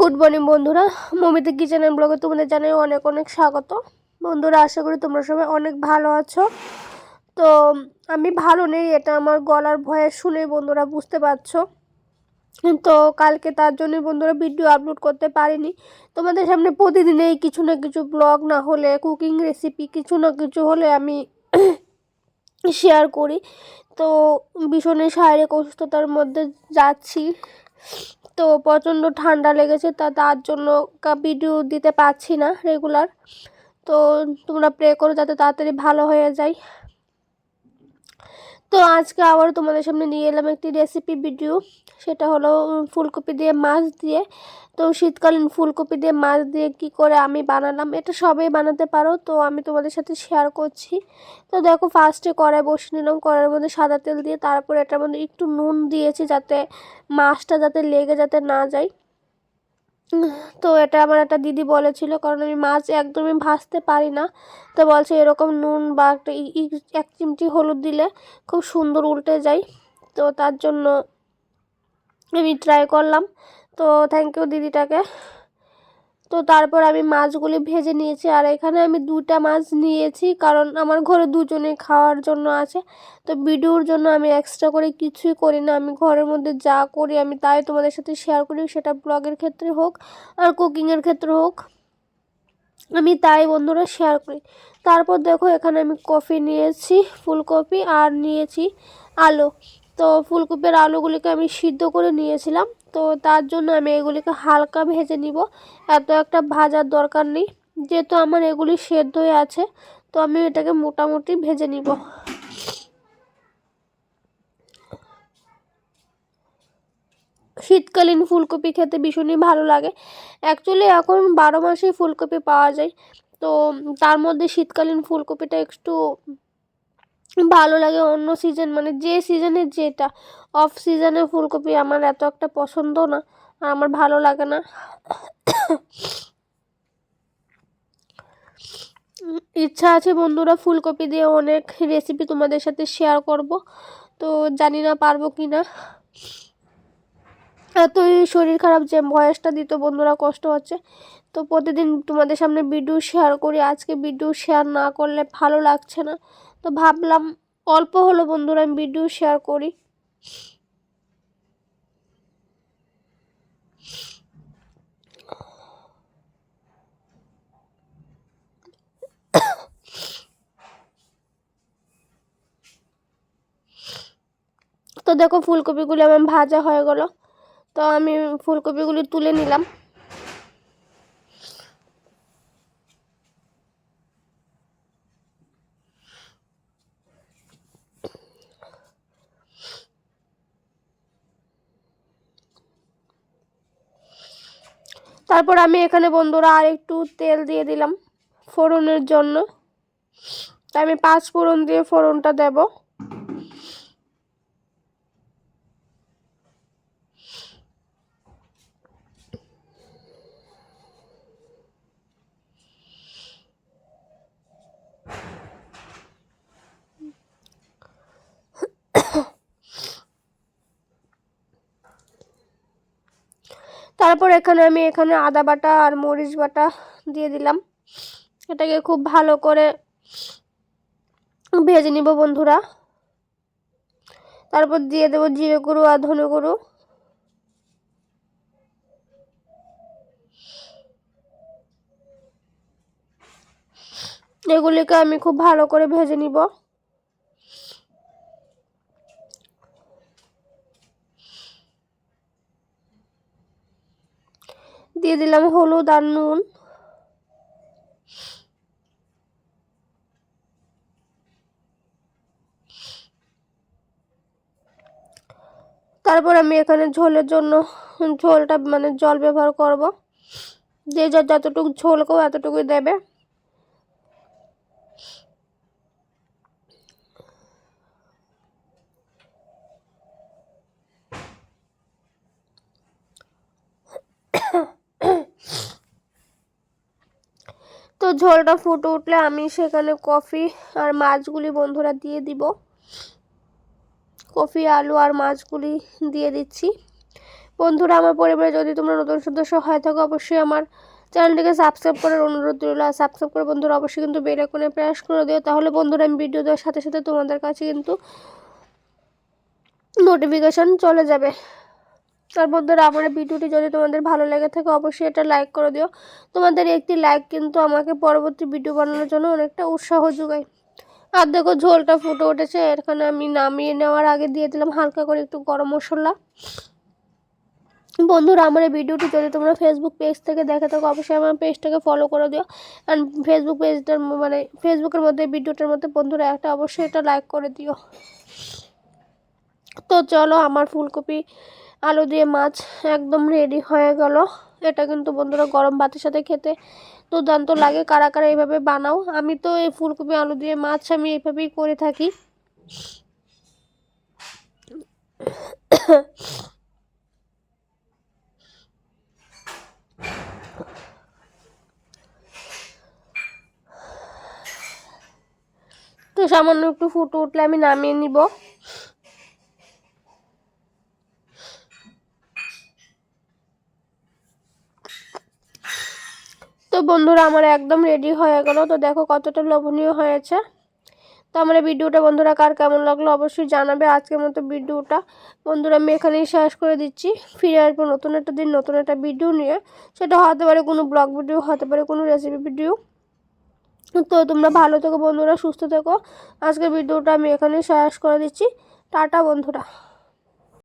Good morning বন্ধুরা। Momita kitchen and ব্লগে তোমাদের জানাই অনেক অনেক স্বাগত। বন্ধুরা, আশা করি তোমরা সবাই অনেক ভালো আছো। তো, আমি ভালো নেই, এটা আমার গলার ভয়ে শুনে বন্ধুরা বুঝতে পারছ। তো, কালকে তার জন্য বন্ধুরা ভিডিও আপলোড করতে পারিনি। তোমাদের সামনে প্রতিদিনেই কিছু না কিছু ব্লগ না হলে কুকিং রেসিপি কিছু না কিছু হলে আমি শেয়ার করি। তো, ভীষণই শারীরিক অসুস্থতার মধ্যে যাচ্ছি। তো প্রচণ্ড ঠান্ডা লেগেছে, তা তার জন্য ভিডিও দিতে পারছি না রেগুলার তো তোমরা প্রে করো যাতে তাড়াতাড়ি ভালো হয়ে যায়। তো আজকে আবার তোমাদের সামনে নিয়ে এলাম একটি রেসিপি ভিডিও সেটা হলো ফুলকপি দিয়ে মাছ দিয়ে। তো শীতকালীন ফুলকপি দিয়ে মাছ দিয়ে কি করে আমি বানালাম, এটা সবাই বানাতে পারো। তো আমি তোমাদের সাথে শেয়ার করছি। তো দেখো ফার্স্টে কড়াই বসে নিলাম, কড়াইয়ের মধ্যে সাদা তেল দিয়ে তারপর এটার মধ্যে একটু নুন দিয়েছি যাতে মাছটা যাতে লেগে যাতে না যায়। তো এটা আমার একটা দিদি বলেছিল, কারণ আমি মাছ একদমই ভাজতে পারি না। তো বলছে এরকম নুন বা একটা এক চিমটি হলুদ দিলে খুব সুন্দর উল্টে যায়। তো তার জন্য আমি ট্রাই করলাম। তো থ্যাংক ইউ দিদিটাকে। তো তারপর আমি মাছগুলি ভেজে নিয়েছি আর এখানে আমি দুটা মাছ নিয়েছি কারণ আমার ঘরে দুজনে খাওয়ার জন্য আছে। তো ভিডিওর জন্য আমি এক্সট্রা করে কিছুই করি না। আমি ঘরের মধ্যে যা করি আমি তাই তোমাদের সাথে শেয়ার করি, সেটা ব্লগের ক্ষেত্রে হোক আর কুকিংয়ের ক্ষেত্রে হোক। আমি তাই বন্ধুরা শেয়ার করি। তারপর দেখো এখানে আমি কফি নিয়েছি, ফুলকপি আর নিয়েছি আলু। তো ফুলকপির আলুগুলিকে আমি সিদ্ধ করে নিয়েছিলাম। তো তার জন্য আমি এগুলিকে হালকা ভেজে নিব। এত একটা ভাজার দরকার নেই। যেহেতু আমার এগুলি সেদ্ধ হয়ে আছে, তো আমি এটাকে মোটামুটি ভেজে নিব। শীতকালীন ফুলকপি খেতে ভীষণই ভালো লাগে। অ্যাকচুয়ালি এখন বারো মাসেই ফুলকপি পাওয়া যায়। তো তার মধ্যে শীতকালীন ফুলকপিটা একটু ভালো লাগে অন্য সিজন মানে যে সিজনে যেটা অফ সিজনে ফুলকপি আমার এত একটা পছন্দ না আর আমার ভালো লাগে না। ইচ্ছা আছে বন্ধুরা ফুলকপি দিয়ে অনেক রেসিপি তোমাদের সাথে শেয়ার করব, তো জানি না পারব কি না এতই শরীর খারাপ যে ভয়েসটা দিত বন্ধুরা কষ্ট হচ্ছে, তো প্রতিদিন তোমাদের সামনে ভিডিও শেয়ার করি। আজকে ভিডিও শেয়ার না করলে ভালো লাগছে না। তো ভাবলাম অল্প হলো বন্ধুরা আমি ভিডিও শেয়ার করি। তো দেখো ফুলকপিগুলি আমার ভাজা হয়ে গেল। তো আমি ফুলকপিগুলি তুলে নিলাম। তারপর আমি এখানে বন্ধুরা আর একটু তেল দিয়ে দিলাম ফোড়নের জন্য। আমি পাঁচ ফোড়ন দিয়ে ফোড়নটা দেব। তারপর এখানে আমি এখানে আদা বাটা আর মরিচ বাটা দিয়ে দিলাম। এটাকে খুব ভালো করে ভেজে নিব বন্ধুরা। তারপর দিয়ে দেবো জিরে গুঁড়ো আর ধনে গুঁড়ো। এগুলিকে আমি খুব ভালো করে ভেজে নিব। দিয়ে দিলাম হলুদ আর নুন। তারপর আমি এখানে ঝোলের জন্য ঝোলটা মানে জল ব্যবহার করব। যে যতটুকু ঝোল কেউ এতটুকুই দেবে। তো ঝোলটা ফুটে উঠলে আমি সেখানে কফি আর মাছগুলি বন্ধুরা দিয়ে দিব। কফি, আলু আর মাছগুলি দিয়ে দিচ্ছি। বন্ধুরা, আমার পরিবারে যদি তোমরা নতুন সদস্য হয়ে থাকো, অবশ্যই আমার চ্যানেলটিকে সাবস্ক্রাইব করার অনুরোধ রইল। আর সাবস্ক্রাইব করে বন্ধুরা, অবশ্যই কিন্তু বেল আইকনে প্রেস করে দিও। তাহলে বন্ধুরা, আমি ভিডিও দেওয়ার সাথে সাথে তোমাদের কাছে কিন্তু নোটিফিকেশান চলে যাবে। তার বন্ধুরা, আমার ভিডিওটি যদি তোমাদের ভালো লেগে থাকে, অবশ্যই এটা লাইক করে দিও। তোমাদের একটি লাইক কিন্তু আমাকে পরবর্তী ভিডিও বানানোর জন্য অনেকটা উৎসাহ যোগায়। আর দেখো, ঝোলটা ফুটে উঠেছে। এখানে আমি নামিয়ে নেওয়ার আগে দিয়ে দিলাম হালকা করে একটু গরম মশলা। বন্ধুরা, আমার এই ভিডিওটি যদি তোমরা ফেসবুক পেজ থেকে দেখে থাকো, অবশ্যই আমার পেজটাকে ফলো করে দিও। অ্যান্ড ফেসবুক পেজটার মানে ফেসবুকের মধ্যে, ভিডিওটার মধ্যে বন্ধুরা একটা অবশ্যই এটা লাইক করে দিও। তো চলো, আমার ফুলকপি আলু দিয়ে মাছ একদম রেডি হয়ে গেল। এটা কিন্তু বন্ধুরা গরম ভাতের সাথে খেতে দুর্দান্ত লাগে। কারা কারা এইভাবে বানাও? আমি তো এই ফুলকপি, আলু দিয়ে মাছ আমি এইভাবেই করে থাকি। তো সামান্য একটু ফুটে উঠলে আমি নামিয়ে নিব। তো বন্ধুরা আমার একদম রেডি হয়ে গেল। তো দেখো কতটা লোভনীয় হয়েছে। তো আমার ভিডিওটা বন্ধুরা কার কেমন লাগল অবশ্যই জানাবে আজকের মতো ভিডিওটা বন্ধুরা আমি এখানেই শেষ করে দিচ্ছি। ফিরে আসব নতুন একটা দিন, নতুন একটা ভিডিও নিয়ে। সেটা হতে পারে কোনো ব্লগ ভিডিও হতে পারে কোনো রেসিপি ভিডিও তো তোমরা ভালো থেকো বন্ধুরা, সুস্থ থেকো। আজকের ভিডিওটা আমি এখানেই শেষ করে দিচ্ছি। টাটা বন্ধুরা।